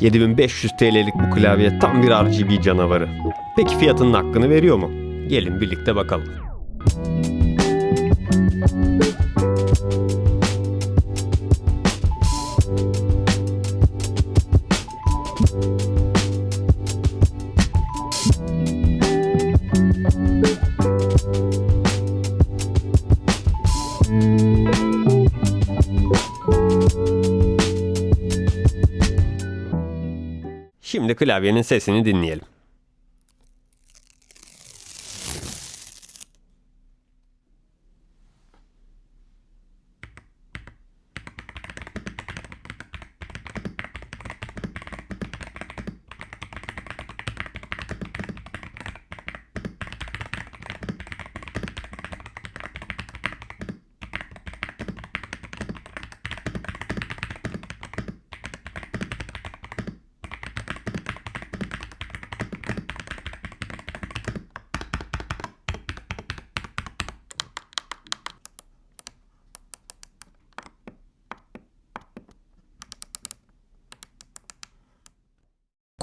7500 TL'lik bu klavye tam bir RGB canavarı. Peki fiyatının hakkını veriyor mu? Gelin birlikte bakalım. Şimdi klavyenin sesini dinleyelim.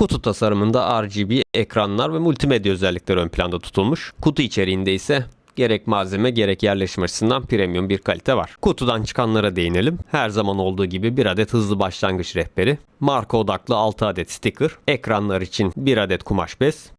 Kutu tasarımında RGB ekranlar ve multimedya özellikleri ön planda tutulmuş. Kutu içeriğinde ise gerek malzeme gerek yerleşim açısından premium bir kalite var. Kutudan çıkanlara değinelim. Her zaman olduğu gibi bir adet hızlı başlangıç rehberi, marka odaklı 6 adet sticker, ekranlar için 1 adet kumaş bez,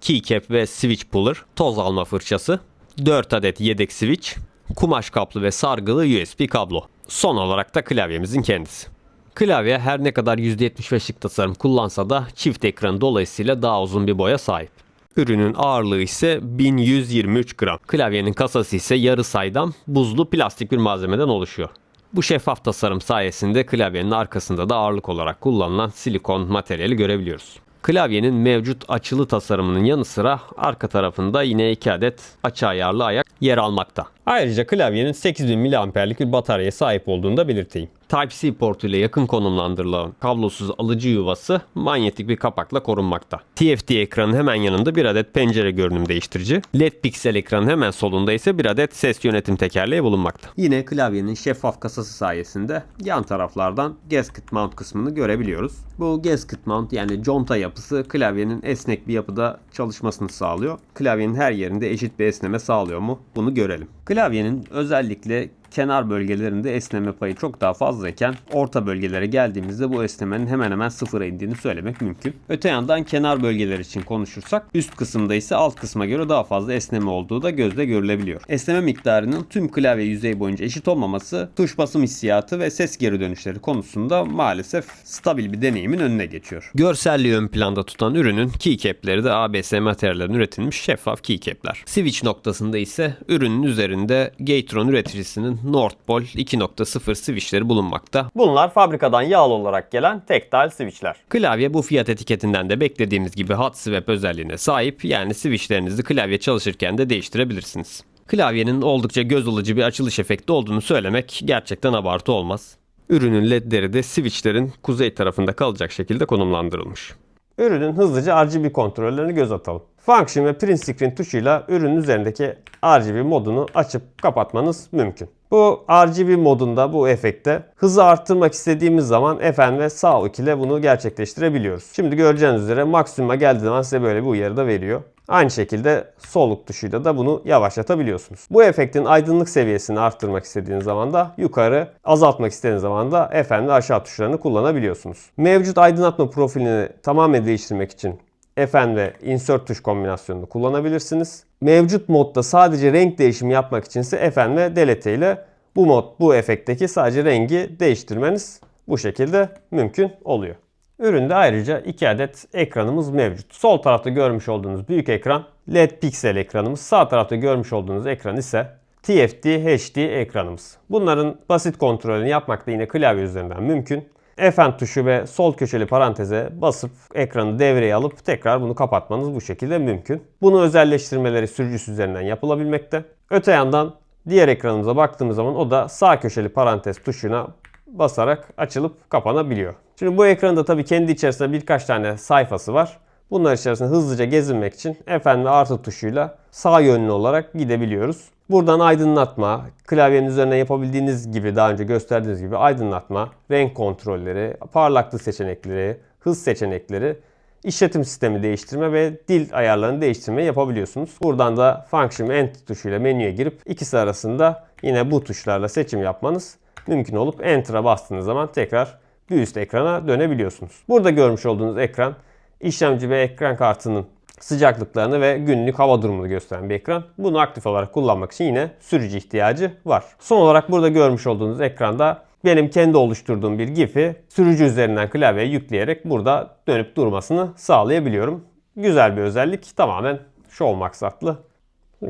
keycap ve switch puller, toz alma fırçası, 4 adet yedek switch, kumaş kaplı ve sargılı USB kablo. Son olarak da klavyemizin kendisi. Klavye her ne kadar %75'lik tasarım kullansa da çift ekran dolayısıyla daha uzun bir boya sahip. Ürünün ağırlığı ise 1123 gram. Klavyenin kasası ise yarı saydam buzlu plastik bir malzemeden oluşuyor. Bu şeffaf tasarım sayesinde klavyenin arkasında da ağırlık olarak kullanılan silikon materyali görebiliyoruz. Klavyenin mevcut açılı tasarımının yanı sıra arka tarafında yine 2 adet açı ayarlı ayak yer almakta. Ayrıca klavyenin 8000 mAh'lik bir bataryaya sahip olduğunu da belirteyim. Type-C portu ile yakın konumlandırılan kablosuz alıcı yuvası manyetik bir kapakla korunmakta. TFT ekranın hemen yanında bir adet pencere görünüm değiştirici, LED piksel ekranın hemen solunda ise bir adet ses yönetim tekerleği bulunmakta. Yine klavyenin şeffaf kasası sayesinde yan taraflardan gasket mount kısmını görebiliyoruz. Bu gasket mount yani conta yapısı klavyenin esnek bir yapıda çalışmasını sağlıyor. Klavyenin her yerinde eşit bir esneme sağlıyor mu? Bunu görelim. Klavyenin özellikle kenar bölgelerinde esneme payı çok daha fazlayken orta bölgelere geldiğimizde bu esnemenin hemen hemen sıfıra indiğini söylemek mümkün. Öte yandan kenar bölgeler için konuşursak üst kısımda ise alt kısma göre daha fazla esneme olduğu da gözle görülebiliyor. Esneme miktarının tüm klavye yüzeyi boyunca eşit olmaması tuş basım hissiyatı ve ses geri dönüşleri konusunda maalesef stabil bir deneyimin önüne geçiyor. Görselliği ön planda tutan ürünün keycap'leri de ABS materyallerden üretilmiş şeffaf keycap'ler. Switch noktasında ise ürünün üzerinde Gatron üreticisinin North Pole 2.0 switchleri bulunmakta. Bunlar fabrikadan yağlı olarak gelen tektal switchler. Klavye bu fiyat etiketinden de beklediğimiz gibi hot swap özelliğine sahip yani switchlerinizi klavye çalışırken de değiştirebilirsiniz. Klavyenin oldukça göz alıcı bir açılış efekti olduğunu söylemek gerçekten abartı olmaz. Ürünün ledleri de switchlerin kuzey tarafında kalacak şekilde konumlandırılmış. Ürünün hızlıca RGB kontrollerini göz atalım. Function ve Print Screen tuşuyla ürünün üzerindeki RGB modunu açıp kapatmanız mümkün. Bu RGB modunda bu efekte hızı arttırmak istediğimiz zaman F ve sağ ok ile bunu gerçekleştirebiliyoruz. Şimdi göreceğiniz üzere maksimuma geldiği zaman size böyle bir uyarı da veriyor. Aynı şekilde soluk tuşuyla da bunu yavaşlatabiliyorsunuz. Bu efektin aydınlık seviyesini arttırmak istediğiniz zaman da yukarı, azaltmak istediğiniz zaman da F ve aşağı tuşlarını kullanabiliyorsunuz. Mevcut aydınlatma profilini tamamen değiştirmek için Fn ve insert tuş kombinasyonunu kullanabilirsiniz. Mevcut modda sadece renk değişimi yapmak içinse Fn ve delete ile bu mod, bu efekteki sadece rengi değiştirmeniz bu şekilde mümkün oluyor. Üründe ayrıca 2 adet ekranımız mevcut. Sol tarafta görmüş olduğunuz büyük ekran LED piksel ekranımız. Sağ tarafta görmüş olduğunuz ekran ise TFT HD ekranımız. Bunların basit kontrolünü yapmak da yine klavye üzerinden mümkün. Fn tuşu ve sol köşeli paranteze basıp ekranı devreye alıp tekrar bunu kapatmanız bu şekilde mümkün. Bunu özelleştirmeleri sürücüsü üzerinden yapılabilmekte. Öte yandan diğer ekranımıza baktığımız zaman o da sağ köşeli parantez tuşuna basarak açılıp kapanabiliyor. Şimdi bu ekranda tabii kendi içerisinde birkaç tane sayfası var. Bunlar içerisinde hızlıca gezinmek için F ve artı tuşuyla sağ yönlü olarak gidebiliyoruz. Buradan aydınlatma, klavyenin üzerine yapabildiğiniz gibi daha önce gösterdiğiniz gibi aydınlatma, renk kontrolleri, parlaklık seçenekleri, hız seçenekleri, işletim sistemi değiştirme ve dil ayarlarını değiştirme yapabiliyorsunuz. Buradan da Function End tuşuyla menüye girip ikisi arasında yine bu tuşlarla seçim yapmanız mümkün olup Enter'a bastığınız zaman tekrar bir üst ekrana dönebiliyorsunuz. Burada görmüş olduğunuz ekran işlemci ve ekran kartının sıcaklıklarını ve günlük hava durumunu gösteren bir ekran. Bunu aktif olarak kullanmak için yine sürücü ihtiyacı var. Son olarak burada görmüş olduğunuz ekranda benim kendi oluşturduğum bir GIF'i sürücü üzerinden klavyeye yükleyerek burada dönüp durmasını sağlayabiliyorum. Güzel bir özellik. Tamamen şov maksatlı.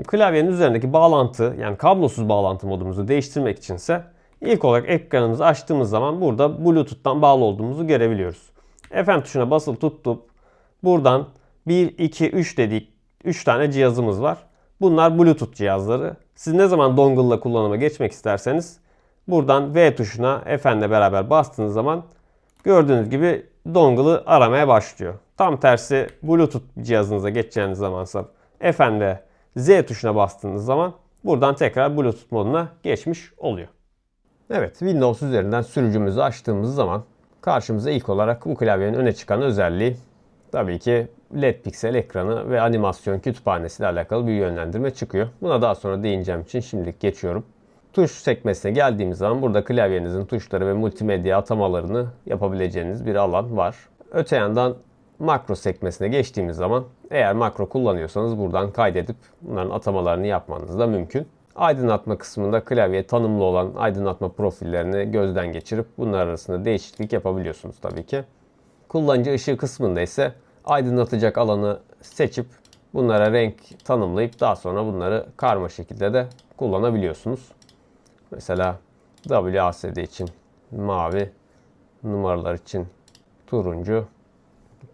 Klavyenin üzerindeki bağlantı yani kablosuz bağlantı modumuzu değiştirmek içinse ilk olarak ekranımızı açtığımız zaman burada Bluetooth'tan bağlı olduğumuzu görebiliyoruz. FM tuşuna basılı tutup buradan 1, 2, 3 dedik 3 tane cihazımız var. Bunlar Bluetooth cihazları. Siz ne zaman dongle ile kullanıma geçmek isterseniz buradan V tuşuna FN'le beraber bastığınız zaman gördüğünüz gibi dongle'ı aramaya başlıyor. Tam tersi Bluetooth cihazınıza geçeceğiniz zamansa FN'le Z tuşuna bastığınız zaman buradan tekrar Bluetooth moduna geçmiş oluyor. Evet, Windows üzerinden sürücümüzü açtığımız zaman karşımıza ilk olarak bu klavyenin öne çıkan özelliği tabii ki LED piksel ekranı ve animasyon kütüphanesi ile alakalı bir yönlendirme çıkıyor. Buna daha sonra değineceğim için şimdilik geçiyorum. Tuş sekmesine geldiğimiz zaman burada klavyenizin tuşları ve multimedya atamalarını yapabileceğiniz bir alan var. Öte yandan makro sekmesine geçtiğimiz zaman eğer makro kullanıyorsanız buradan kaydedip bunların atamalarını yapmanız da mümkün. Aydınlatma kısmında klavye tanımlı olan aydınlatma profillerini gözden geçirip bunlar arasında değişiklik yapabiliyorsunuz tabii ki. Kullanıcı ışığı kısmında ise aydınlatacak alanı seçip bunlara renk tanımlayıp daha sonra bunları karma şekilde de kullanabiliyorsunuz. Mesela WASD için mavi, numaralar için turuncu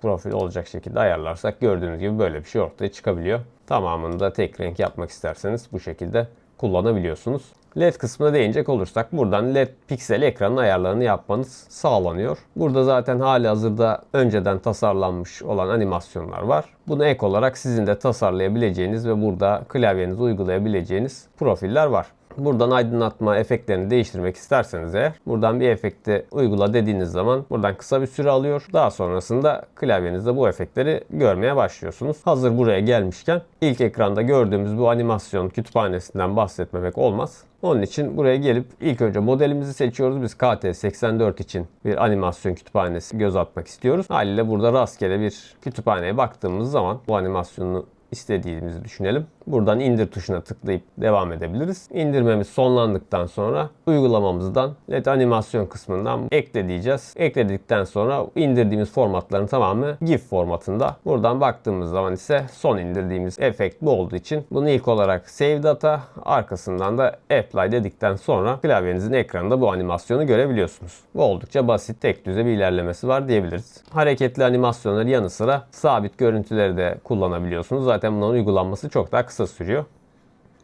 profil olacak şekilde ayarlarsak gördüğünüz gibi böyle bir şey ortaya çıkabiliyor. Tamamını da tek renk yapmak isterseniz bu şekilde kullanabiliyorsunuz. LED kısmına değinecek olursak buradan LED piksel ekranın ayarlarını yapmanız sağlanıyor. Burada zaten hali hazırda önceden tasarlanmış olan animasyonlar var. Bunu ek olarak sizin de tasarlayabileceğiniz ve burada klavyenize uygulayabileceğiniz profiller var. Buradan aydınlatma efektlerini değiştirmek isterseniz eğer buradan bir efekti uygula dediğiniz zaman buradan kısa bir süre alıyor. Daha sonrasında klavyenizde bu efektleri görmeye başlıyorsunuz. Hazır buraya gelmişken ilk ekranda gördüğümüz bu animasyon kütüphanesinden bahsetmemek olmaz. Onun için buraya gelip ilk önce modelimizi seçiyoruz. Biz KT84 için bir animasyon kütüphanesi göz atmak istiyoruz. Haliyle burada rastgele bir kütüphaneye baktığımız zaman bu animasyonu istediğimizi düşünelim. Buradan indir tuşuna tıklayıp devam edebiliriz. İndirmemiz sonlandıktan sonra uygulamamızdan LED animasyon kısmından ekle diyeceğiz. Ekledikten sonra indirdiğimiz formatların tamamı GIF formatında. Buradan baktığımız zaman ise son indirdiğimiz efekt bu olduğu için bunu ilk olarak save data arkasından da apply dedikten sonra klavyenizin ekranında bu animasyonu görebiliyorsunuz. Bu oldukça basit tek düze bir ilerlemesi var diyebiliriz. Hareketli animasyonları yanı sıra sabit görüntüleri de kullanabiliyorsunuz. Zaten bunların uygulanması çok daha kısa sürüyor.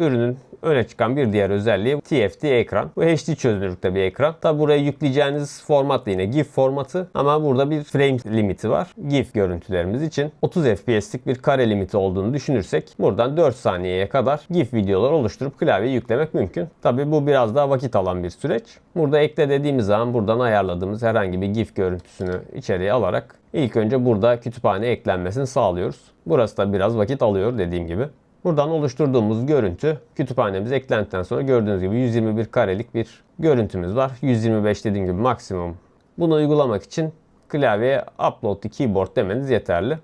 Ürünün öne çıkan bir diğer özelliği TFT ekran. Bu HD çözünürlükte bir ekran. Tabi buraya yükleyeceğiniz format da yine GIF formatı ama burada bir frame limiti var. GIF görüntülerimiz için 30 FPS'lik bir kare limiti olduğunu düşünürsek buradan 4 saniyeye kadar GIF videolar oluşturup klavyeye yüklemek mümkün. Tabi bu biraz daha vakit alan bir süreç. Burada ekle dediğimiz zaman buradan ayarladığımız herhangi bir GIF görüntüsünü içeriye alarak ilk önce burada kütüphane eklenmesini sağlıyoruz. Burası da biraz vakit alıyor dediğim gibi. Buradan oluşturduğumuz görüntü kütüphanemiz eklendikten sonra gördüğünüz gibi 121 karelik bir görüntümüz var. 125 dediğim gibi maksimum. Bunu uygulamak için klavyeye upload to keyboard demeniz yeterli.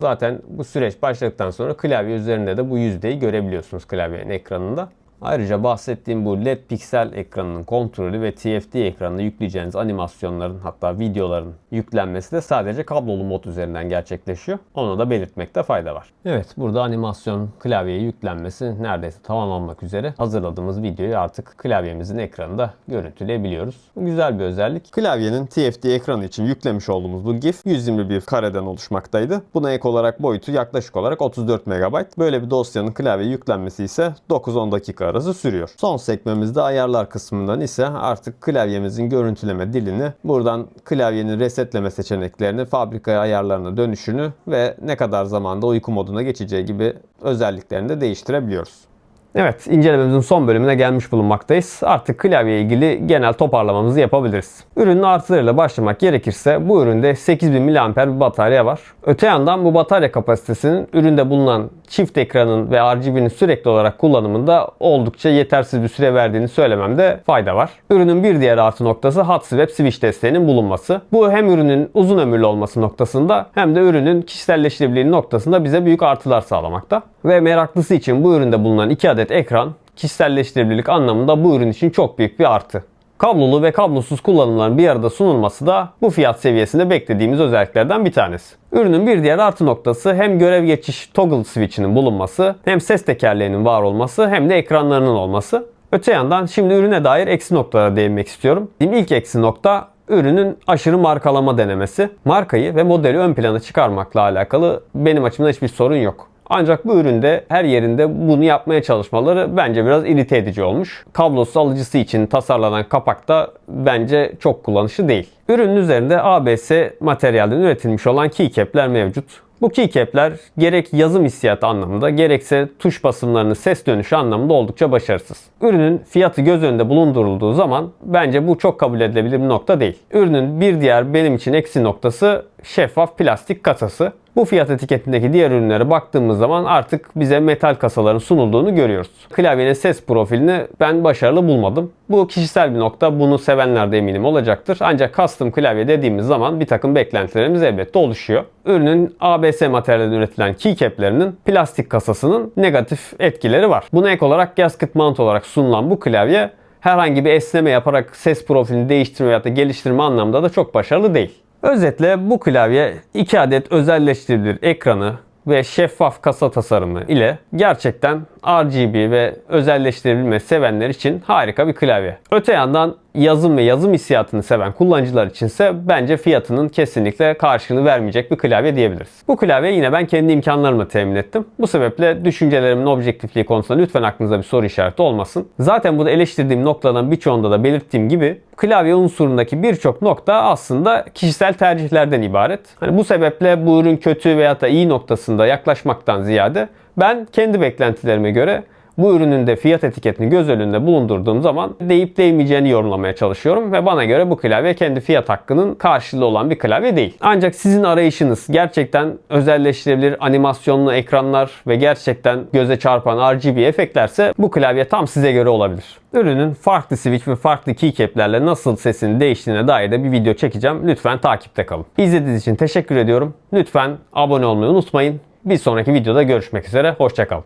Zaten bu süreç başladıktan sonra klavye üzerinde de bu yüzdeyi görebiliyorsunuz klavyenin ekranında. Ayrıca bahsettiğim bu LED piksel ekranının kontrolü ve TFT ekranına yükleyeceğiniz animasyonların hatta videoların yüklenmesi de sadece kablolu mod üzerinden gerçekleşiyor. Onu da belirtmekte fayda var. Evet burada animasyon klavyeye yüklenmesi neredeyse tamamlanmak üzere. Hazırladığımız videoyu artık klavyemizin ekranında görüntüleyebiliyoruz. Bu güzel bir özellik. Klavyenin TFT ekranı için yüklemiş olduğumuz bu GIF 121 kareden oluşmaktaydı. Buna ek olarak boyutu yaklaşık olarak 34 MB. Böyle bir dosyanın klavyeye yüklenmesi ise 9-10 dakika arası sürüyor. Son sekmemizde ayarlar kısmından ise artık klavyemizin görüntüleme dilini buradan klavyenin resetleme seçeneklerini fabrika ayarlarına dönüşünü ve ne kadar zamanda uyku moduna geçeceği gibi özelliklerini de değiştirebiliyoruz. Evet, incelememizin son bölümüne gelmiş bulunmaktayız. Artık klavye ilgili genel toparlamamızı yapabiliriz. Ürünün artılarıyla başlamak gerekirse bu üründe 8000 mAh bir batarya var. Öte yandan bu batarya kapasitesinin üründe bulunan çift ekranın ve RGB'nin sürekli olarak kullanımında oldukça yetersiz bir süre verdiğini söylememde fayda var. Ürünün bir diğer artı noktası hot swap switch desteğinin bulunması. Bu hem ürünün uzun ömürlü olması noktasında hem de ürünün kişiselleştirebilirliği noktasında bize büyük artılar sağlamakta. Ve meraklısı için bu üründe bulunan 2 adet ekran kişiselleştirebilirlik anlamında bu ürün için çok büyük bir artı. Kablolu ve kablosuz kullanımların bir arada sunulması da bu fiyat seviyesinde beklediğimiz özelliklerden bir tanesi. Ürünün bir diğer artı noktası hem görev geçiş toggle switch'inin bulunması, hem ses tekerleğinin var olması, hem de ekranlarının olması. Öte yandan şimdi ürüne dair eksi noktalara değinmek istiyorum. İlk eksi nokta ürünün aşırı markalama denemesi. Markayı ve modeli ön plana çıkarmakla alakalı benim açımdan hiçbir sorun yok. Ancak bu üründe her yerinde bunu yapmaya çalışmaları bence biraz irite edici olmuş. Kablosuz alıcısı için tasarlanan kapak da bence çok kullanışlı değil. Ürünün üzerinde ABS materyalden üretilmiş olan keycap'ler mevcut. Bu keycap'ler gerek yazım hissiyatı anlamında gerekse tuş basımlarının ses dönüşü anlamında oldukça başarısız. Ürünün fiyatı göz önünde bulundurulduğu zaman bence bu çok kabul edilebilir bir nokta değil. Ürünün bir diğer benim için eksi noktası şeffaf plastik kasası. Bu fiyat etiketindeki diğer ürünlere baktığımız zaman artık bize metal kasaların sunulduğunu görüyoruz. Klavyenin ses profilini ben başarılı bulmadım. Bu kişisel bir nokta. Bunu sevenler de eminim olacaktır. Ancak custom klavye dediğimiz zaman bir takım beklentilerimiz elbette oluşuyor. Ürünün ABS materyalden üretilen keycap'lerinin plastik kasasının negatif etkileri var. Buna ek olarak gasket mount olarak sunulan bu klavye herhangi bir esneme yaparak ses profilini değiştirme ya da geliştirme anlamda da çok başarılı değil. Özetle bu klavye 2 adet özelleştirilir ekranı ve şeffaf kasa tasarımı ile gerçekten RGB ve özelleştirebilme sevenler için harika bir klavye. Öte yandan yazım ve yazım hissiyatını seven kullanıcılar içinse bence fiyatının kesinlikle karşılığını vermeyecek bir klavye diyebiliriz. Bu klavye yine ben kendi imkanlarımla temin ettim. Bu sebeple düşüncelerimin objektifliği konusunda lütfen aklınıza bir soru işareti olmasın. Zaten bu da eleştirdiğim noktadan birçoğunda da belirttiğim gibi klavye unsurundaki birçok nokta aslında kişisel tercihlerden ibaret. Hani bu sebeple bu ürün kötü veya da iyi noktasında yaklaşmaktan ziyade ben kendi beklentilerime göre bu ürünün de fiyat etiketini göz önünde bulundurduğum zaman deyip değmeyeceğini yorumlamaya çalışıyorum ve bana göre bu klavye kendi fiyat hakkının karşılığı olan bir klavye değil. Ancak sizin arayışınız gerçekten özelleştirebilir animasyonlu ekranlar ve gerçekten göze çarpan RGB efektlerse bu klavye tam size göre olabilir. Ürünün farklı switch ve farklı keycap'lerle nasıl sesinin değiştiğine dair de bir video çekeceğim. Lütfen takipte kalın. İzlediğiniz için teşekkür ediyorum. Lütfen abone olmayı unutmayın. Bir sonraki videoda görüşmek üzere. Hoşçakalın.